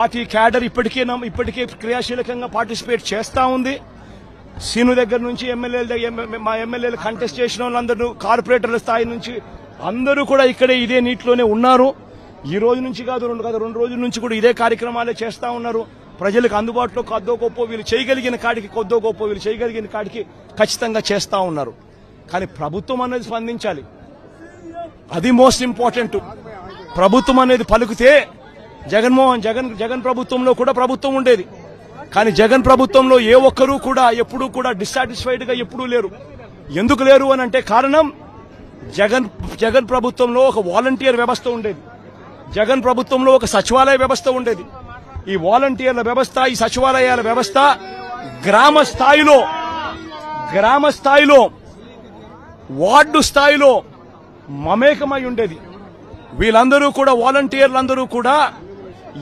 Party cadre ఇప్పటికే ఇప్పటికే క్రియాశీలకంగా పార్టిసిపేట్ చేస్తా ఉంది. సీను దగ్గర నుంచి ఎమ్మెల్యేల మా ఎమ్మెల్యేలు కంటెస్ట్ చేసిన వాళ్ళందరూ కార్పొరేటర్ల స్థాయి నుంచి అందరూ కూడా ఇక్కడే ఇదే నీటిలోనే ఉన్నారు. ఈ రోజు నుంచి కాదు రెండు కాదు రెండు రోజుల నుంచి కూడా ఇదే కార్యక్రమాలే చేస్తా ఉన్నారు. ప్రజలకు అందుబాటులో కొద్దో గొప్ప వీళ్ళు చేయగలిగిన కాడికి కొద్దో గొప్ప వీళ్ళు చేయగలిగిన కాడికి ఖచ్చితంగా చేస్తా ఉన్నారు. కానీ ప్రభుత్వం అనేది స్పందించాలి. అది మోస్ట్ ఇంపార్టెంట్. ప్రభుత్వం అనేది పలుకుతే జగన్మోహన్ జగన్ జగన్ ప్రభుత్వంలో కూడా ప్రభుత్వం ఉండేది. కానీ జగన్ ప్రభుత్వంలో ఏ ఒక్కరూ కూడా ఎప్పుడూ కూడా డిస్సాటిస్ఫైడ్గా ఎప్పుడూ లేరు. ఎందుకు లేరు అని అంటే కారణం జగన్ జగన్ ప్రభుత్వంలో ఒక వాలంటీర్ వ్యవస్థ ఉండేది. జగన్ ప్రభుత్వంలో ఒక సచివాలయ వ్యవస్థ ఉండేది. ఈ వాలంటీర్ల వ్యవస్థ ఈ సచివాలయాల వ్యవస్థ గ్రామ స్థాయిలో గ్రామ స్థాయిలో వార్డు స్థాయిలో మమేకమై ఉండేది. వీళ్ళందరూ కూడా వాలంటీర్లందరూ కూడా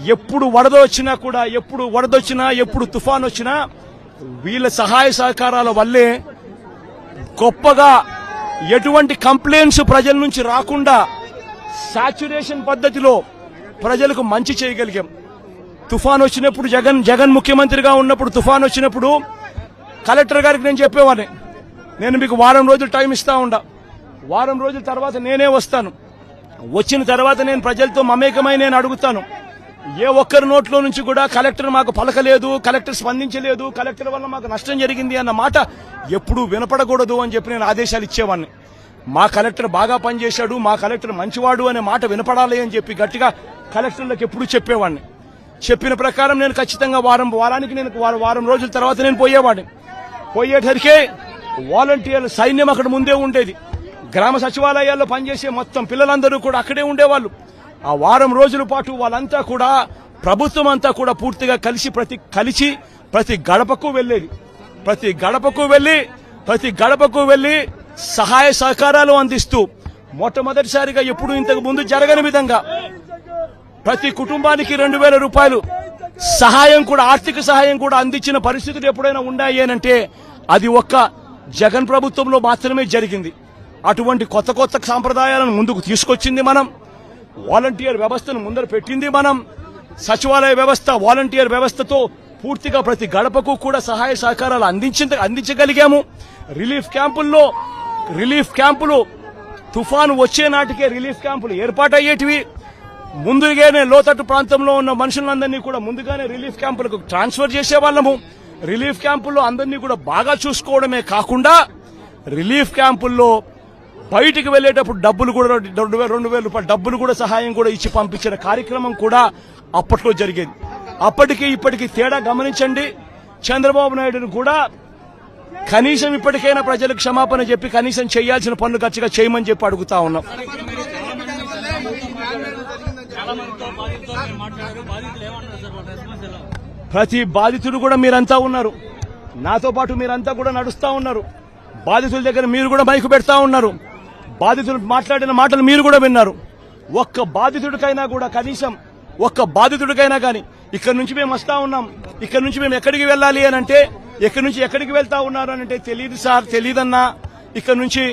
ఎప్పుడు వరద వచ్చినా కూడా ఎప్పుడు వరద వచ్చినా ఎప్పుడు తుఫాన్ వచ్చినా వీళ్ళ సహాయ సహకారాల వల్లే గొప్పగా ఎటువంటి కంప్లైంట్స్ ప్రజల నుంచి రాకుండా సాచ్యురేషన్ పద్ధతిలో ప్రజలకు మంచి చేయగలిగాం. తుఫాన్ వచ్చినప్పుడు జగన్ జగన్ ముఖ్యమంత్రిగా ఉన్నప్పుడు తుఫాన్ వచ్చినప్పుడు కలెక్టర్ గారికి నేను చెప్పేవాడిని. నేను మీకు వారం రోజులు టైం ఇస్తా ఉండా. వారం రోజుల తర్వాత నేనే వస్తాను. వచ్చిన తర్వాత నేను ప్రజలతో మమేకమై నేను అడుగుతాను. ఏ ఒక్కరి నోట్లో నుంచి కూడా కలెక్టర్ మాకు పలకలేదు కలెక్టర్ స్పందించలేదు కలెక్టర్ వల్ల మాకు నష్టం జరిగింది అన్న మాట ఎప్పుడూ వినపడకూడదు అని చెప్పి నేను ఆదేశాలు ఇచ్చేవాడిని మా కలెక్టర్ బాగా పనిచేశాడు మా కలెక్టర్ మంచివాడు అనే మాట వినపడాలి అని చెప్పి గట్టిగా కలెక్టర్లకు ఎప్పుడూ చెప్పేవాడిని చెప్పిన ప్రకారం నేను ఖచ్చితంగా వారం వారానికి నేను వారం- వారం రోజుల తర్వాత నేను పోయేవాడిని. పోయేసరికే వాలంటీర్ల సైన్యం అక్కడ ముందే ఉండేది. గ్రామ సచివాలయాల్లో పనిచేసే మొత్తం పిల్లలందరూ కూడా అక్కడే ఉండేవాళ్ళు. ఆ వారం రోజుల పాటు వాళ్ళంతా కూడా ప్రభుత్వం అంతా కూడా పూర్తిగా కలిసి ప్రతి కలిసి ప్రతి గడపకు వెళ్ళేది ప్రతి గడపకు వెళ్ళి ప్రతి గడపకు వెళ్ళి సహాయ సహకారాలు అందిస్తూ మొట్టమొదటిసారిగా ఎప్పుడు ఇంతకు ముందు జరగని విధంగా ప్రతి కుటుంబానికి రెండు వేల రూపాయలు సహాయం కూడా ఆర్థిక సహాయం కూడా అందించిన పరిస్థితులు ఎప్పుడైనా ఉన్నాయి అంటే అది ఒక్క జగన్ ప్రభుత్వంలో మాత్రమే జరిగింది. అటువంటి కొత్త కొత్త సాంప్రదాయాలను ముందుకు తీసుకొచ్చింది మనం. వాలంటీర్ వ్యవస్థను ముందర పెట్టింది మనం. సచివాలయ వ్యవస్థ వాలంటీర్ వ్యవస్థతో పూర్తిగా ప్రతి గడపకు కూడా సహాయ సహకారాలు అందించ అందించగలిగాము. రిలీఫ్ క్యాంపుల్లో రిలీఫ్ క్యాంపులు తుఫాను వచ్చే నాటికే రిలీఫ్ క్యాంపులు ఏర్పాటయ్యేటివి. ముందుగానే లోతట్టు ప్రాంతంలో ఉన్న మనుషులందరినీ కూడా ముందుగానే రిలీఫ్ క్యాంపులకు ట్రాన్స్ఫర్ చేసే వాళ్ళము రిలీఫ్ క్యాంపుల్లో అందరినీ కూడా బాగా చూసుకోవడమే కాకుండా రిలీఫ్ క్యాంపుల్లో బయటికి వెళ్ళేటప్పుడు డబ్బులు కూడా రెండు వేల రెండు వేల రూపాయలు డబ్బులు కూడా సహాయం కూడా ఇచ్చి పంపించిన కార్యక్రమం కూడా అప్పట్లో జరిగేది. అప్పటికి ఇప్పటికి తేడా గమనించండి. చంద్రబాబు నాయుడును కూడా కనీసం ఇప్పటికైనా ప్రజలకు క్షమాపణ చెప్పి కనీసం చేయాల్సిన పనులు ఖచ్చితంగా చేయమని చెప్పి అడుగుతా ఉన్నాం. ప్రతి బాధితుడు కూడా మీరంతా ఉన్నారు. నాతో పాటు మీరంతా కూడా నడుస్తా ఉన్నారు. బాధితుల దగ్గర మీరు కూడా మైకు పెడతా ఉన్నారు. బాధితులు మాట్లాడిన మాటలు మీరు కూడా విన్నారు. ఒక్క బాధితుడికైనా కూడా కనీసం ఒక్క బాధితుడికైనా కానీ ఇక్కడ నుంచి మేము వస్తా ఉన్నాం. ఇక్కడ నుంచి మేము ఎక్కడికి వెళ్ళాలి అని అంటే ఎక్కడి నుంచి ఎక్కడికి వెళ్తా ఉన్నారు అని అంటే తెలియదు సార్ తెలియదన్నా ఇక్కడ నుంచి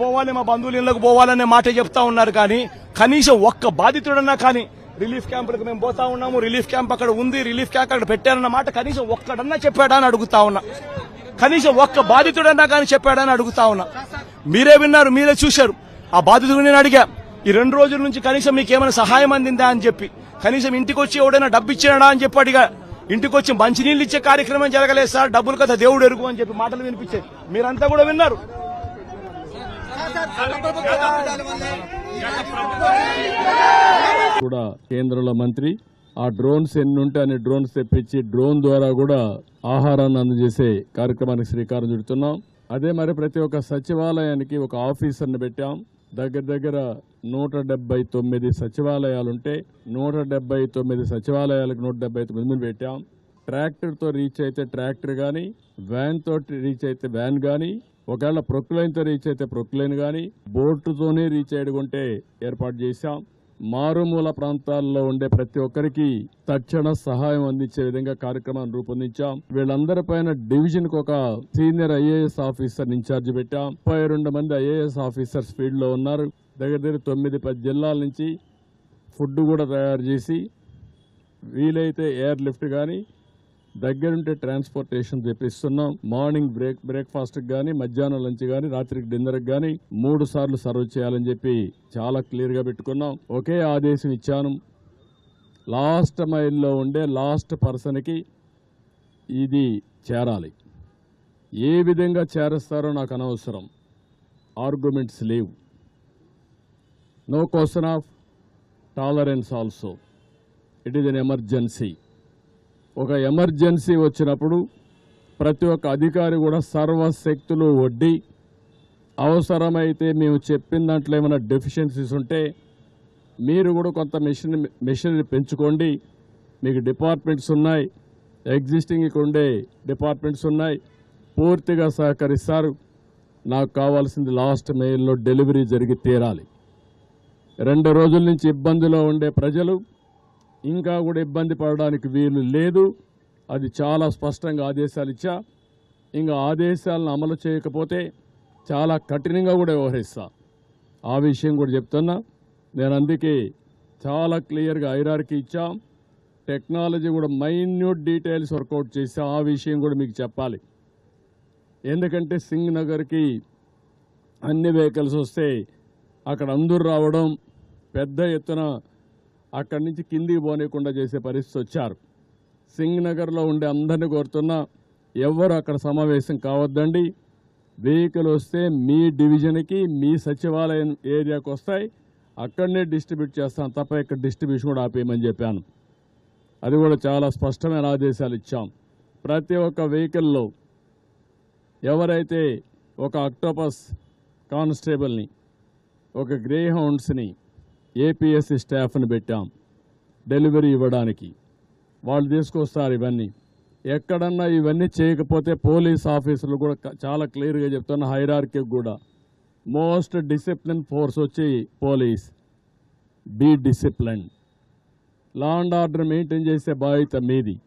పోవాలి మా బంధువుల ఇళ్ళకు పోవాలనే మాట చెప్తా ఉన్నారు కానీ కనీసం ఒక్క బాధితుడన్నా కానీ రిలీఫ్ క్యాంపులకు మేము పోతా ఉన్నాము. రిలీఫ్ క్యాంప్ అక్కడ ఉంది రిలీఫ్ క్యాంప్ అక్కడ పెట్టారన్న మాట కనీసం ఒక్కడన్నా చెప్పాడా అని అడుగుతా ఉన్నా. కనీసం ఒక్క బాధితుడన్నా కానీ చెప్పాడని అడుగుతా ఉన్నా. మీరే విన్నారు మీరే చూశారు. ఆ బాధితుడు నేను అడిగా ఈ రెండు రోజుల నుంచి కనీసం మీకు ఏమైనా సహాయం అందిందా? అని చెప్పి. కనీసం ఇంటికి వచ్చి ఎవడైనా డబ్బు ఇచ్చినాడా అని చెప్పి అడిగా. ఇంటికి వచ్చి మంచినీళ్ళు ఇచ్చే కార్యక్రమం జరగలేదు సార్ డబ్బులు కదా దేవుడు ఎరుగు అని చెప్పి మాటలు వినిపించాయి మీరంతా కూడా విన్నారు. కూడా కేంద్రంలో మంత్రి ఆ డ్రోన్స్ ఎన్ని ఉంటే అన్ని డ్రోన్స్ తెప్పించి డ్రోన్ ద్వారా కూడా ఆహారాన్ని అందజేసే కార్యక్రమానికి శ్రీకారం చుడుతున్నాం. అదే మరి ప్రతి ఒక్క సచివాలయానికి ఒక ఆఫీసర్ని పెట్టాం. దగ్గర దగ్గర నూట డెబ్బై తొమ్మిది సచివాలయాలుంటే నూట డెబ్బై తొమ్మిది సచివాలయాలకు నూట డెబ్బై తొమ్మిది పెట్టాం. ట్రాక్టర్తో రీచ్ అయితే ట్రాక్టర్ కానీ వ్యాన్తో రీచ్ అయితే వ్యాన్ కానీ ఒకవేళ ప్రొక్లైన్తో రీచ్ అయితే ప్రొక్లైన్ కానీ బోటుతోనే రీచ్ అయ్యకుంటే ఏర్పాటు చేశాం. మారుమూల ప్రాంతాల్లో ఉండే ప్రతి ఒక్కరికి తక్షణ సహాయం అందించే విధంగా కార్యక్రమాన్ని రూపొందించాం. వీళ్ళందరిపైన డివిజన్కు ఒక సీనియర్ ఐఏఎస్ ఆఫీసర్ ఇన్ఛార్జ్ పెట్టాం. ముప్పై రెండు మంది ఐఏఎస్ ఆఫీసర్స్ ఫీల్డ్లో ఉన్నారు. దగ్గర దగ్గర తొమ్మిది పది జిల్లాల నుంచి ఫుడ్ కూడా తయారు చేసి వీలైతే ఎయిర్ లిఫ్ట్ కానీ దగ్గరుంటే ట్రాన్స్పోర్టేషన్ తెప్పిస్తున్నాం. మార్నింగ్ బ్రేక్ బ్రేక్ఫాస్ట్కి కానీ మధ్యాహ్నం లంచ్ కానీ రాత్రికి డిన్నర్కి కానీ మూడు సార్లు సర్వ్ చేయాలని చెప్పి చాలా క్లియర్గా పెట్టుకున్నాం. ఒకే ఆదేశం ఇచ్చాను. లాస్ట్ మైల్లో ఉండే లాస్ట్ పర్సన్కి ఇది చేరాలి. ఏ విధంగా చేరుస్తారో నాకు అనవసరం. ఆర్గ్యుమెంట్స్ లేవు. No question of tolerance also it is an emergency ఒక ఎమర్జెన్సీ వచ్చినప్పుడు ప్రతి ఒక్క అధికారి కూడా సర్వశక్తులు వడ్డీ అవసరమైతే మేము చెప్పిన దాంట్లో ఏమైనా డెఫిషియన్సీస్ ఉంటే మీరు కూడా కొంత మిషన్ మిషనరీ పెంచుకోండి. మీకు డిపార్ట్మెంట్స్ ఉన్నాయి ఎగ్జిస్టింగ్ ఇక్కడ ఉండే డిపార్ట్మెంట్స్ ఉన్నాయి పూర్తిగా సహకరిస్తారు. నాకు కావాల్సింది లాస్ట్ మెయిల్లో డెలివరీ జరిగి తీరాలి. రెండు రోజుల నుంచి ఇబ్బందిలో ఉండే ప్రజలు ఇంకా కూడా ఇబ్బంది పడడానికి వీలు లేదు. అది చాలా స్పష్టంగా ఆదేశాలు ఇచ్చా. ఇంకా ఆదేశాలను అమలు చేయకపోతే చాలా కఠినంగా కూడా వ్యవహరిస్తా. ఆ విషయం కూడా చెప్తున్నా. నేను అందుకే చాలా క్లియర్గా ఐరార్కి ఇచ్చాం. టెక్నాలజీ కూడా మైన్యూట్ డీటెయిల్స్ వర్కౌట్ చేసి ఆ విషయం కూడా మీకు చెప్పాలి. ఎందుకంటే సింగ్ నగర్కి అన్ని వెహికల్స్ వస్తే అక్కడ అందరూ రావడం పెద్ద ఎత్తున అక్కడి నుంచి కిందికి పోనీయకుండా చేసే పరిస్థితి వచ్చారు. సింగ్ నగర్లో ఉండే అందరిని కోరుతున్నా ఎవ్వరు అక్కడ సమావేశం కావద్దండి. వెహికల్ వస్తే మీ డివిజన్కి మీ సచివాలయం ఏరియాకి వస్తాయి. అక్కడనే డిస్ట్రిబ్యూట్ చేస్తాను తప్ప ఇక్కడ డిస్ట్రిబ్యూషన్ కూడా ఆపేయమని చెప్పాను. అది కూడా చాలా స్పష్టమైన ఆదేశాలు ఇచ్చాం. ప్రతి ఒక్క వెహికల్లో ఎవరైతే ఒక అక్టోపస్ కానిస్టేబుల్ని ఒక గ్రే హౌండ్స్ని ఏపీఎస్సి స్టాఫ్ని పెట్టాం. డెలివరీ ఇవ్వడానికి. వాళ్ళు తీసుకొస్తారు ఇవన్నీ. ఎక్కడన్నా ఇవన్నీ చేయకపోతే పోలీస్ ఆఫీసులు కూడా చాలా క్లియర్గా చెప్తున్న హైరార్కి కూడా. మోస్ట్ డిసిప్లిన్ ఫోర్స్ వచ్చి police. Be discipline. Law and order maintain చేసే బాధ్యత మీది.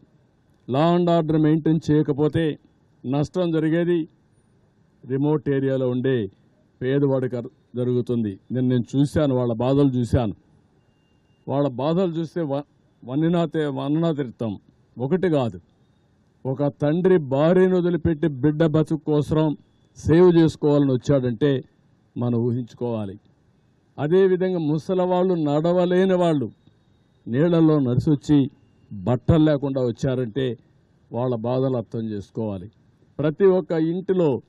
లా అండ్ ఆర్డర్ మెయింటైన్ చేయకపోతే నష్టం జరిగేది రిమోట్ ఏరియాలో ఉండే పేదవాడికి జరుగుతుంది. నేను నేను చూశాను వాళ్ళ బాధలు చూశాను. వాళ్ళ బాధలు చూస్తే వ- వన్నినా వన్ననా తీర్థం ఒకటి కాదు. ఒక తండ్రి భార్యను వదిలిపెట్టి బిడ్డ బతుకు కోసం సేవ్ చేసుకోవాలని వచ్చాడంటే మనం ఊహించుకోవాలి. అదేవిధంగా ముసలి వాళ్ళు నడవలేని వాళ్ళు నీళ్ళలో నడిచొచ్చి బట్టలు లేకుండా వచ్చారంటే వాళ్ళ బాధలు అర్థం చేసుకోవాలి. ప్రతి ఒక్క ఇంటిలో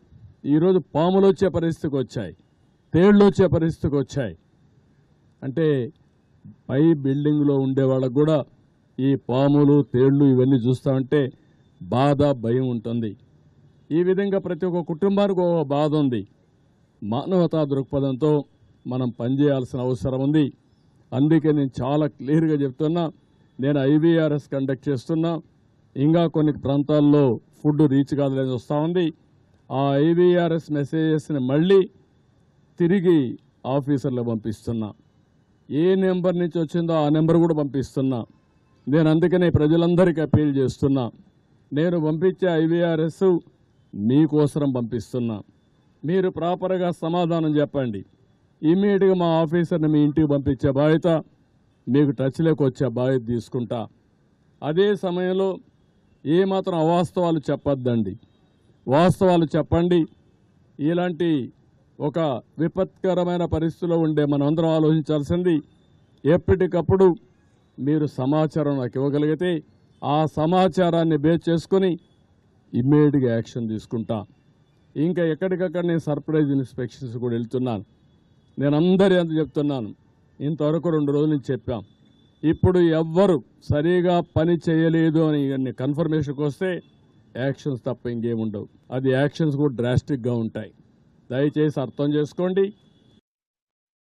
ఈరోజు పాములు వచ్చే పరిస్థితికి వచ్చాయి తేళ్ళు వచ్చే పరిస్థితికి వచ్చాయి అంటే పై బిల్డింగ్లో ఉండే వాళ్ళకు కూడా ఈ పాములు తేళ్ళు ఇవన్నీ చూస్తామంటే బాధ భయం ఉంటుంది. ఈ విధంగా ప్రతి ఒక్క కుటుంబానికి ఒక బాధ ఉంది. మానవతా దృక్పథంతో మనం పనిచేయాల్సిన అవసరం ఉంది. అందుకే నేను చాలా క్లియర్గా చెప్తున్నా నేను ఐవీఆర్ఎస్ కండక్ట్ చేస్తున్నా ఇంకా కొన్ని ప్రాంతాల్లో ఫుడ్ రీచ్ కాదని వస్తూ ఉంది. ఆ ఐవీఆర్ఎస్ మెసేజెస్ని మళ్ళీ తిరిగి ఆఫీసర్లు పంపిస్తున్నా. ఏ నెంబర్ నుంచి వచ్చిందో ఆ నెంబర్ కూడా పంపిస్తున్నా. నేను అందుకనే ప్రజలందరికీ అప్పీల్ చేస్తున్నా. నేను పంపించే ఐవీఆర్ఎస్ మీకోసరం పంపిస్తున్నా. మీరు ప్రాపర్గా సమాధానం చెప్పండి. ఇమీడియట్గా మా ఆఫీసర్ని మీ ఇంటికి పంపించే బాధ్యత మీకు టచ్లోకి వచ్చే బాధ్యత తీసుకుంటా. అదే సమయంలో ఏమాత్రం అవాస్తవాలు చెప్పొద్దండి. వాస్తవాలు చెప్పండి. ఇలాంటి ఒక విపత్కరమైన పరిస్థితిలో ఉండే మనందరం ఆలోచించాల్సింది ఎప్పటికప్పుడు మీరు సమాచారం నాకు ఇవ్వగలిగితే ఆ సమాచారాన్ని బేస్ చేసుకొని ఇమ్మీడియట్గా యాక్షన్ తీసుకుంటా. ఇంకా ఎక్కడికక్కడ నేను సర్ప్రైజ్ ఇన్స్పెక్షన్స్ కూడా వెళ్తున్నాను. నేను అందరి అంత చెప్తున్నాను. ఇంతవరకు రెండు రోజుల నుంచి చెప్పాం. ఇప్పుడు ఎవ్వరు సరిగా పని చేయలేదు అని కన్ఫర్మేషన్కి వస్తే యాక్షన్స్ తప్ప ఇంకేముండవు. అది యాక్షన్స్ కూడా డ్రాస్టిక్గా ఉంటాయి. దయచేసి అర్థం చేసుకోండి.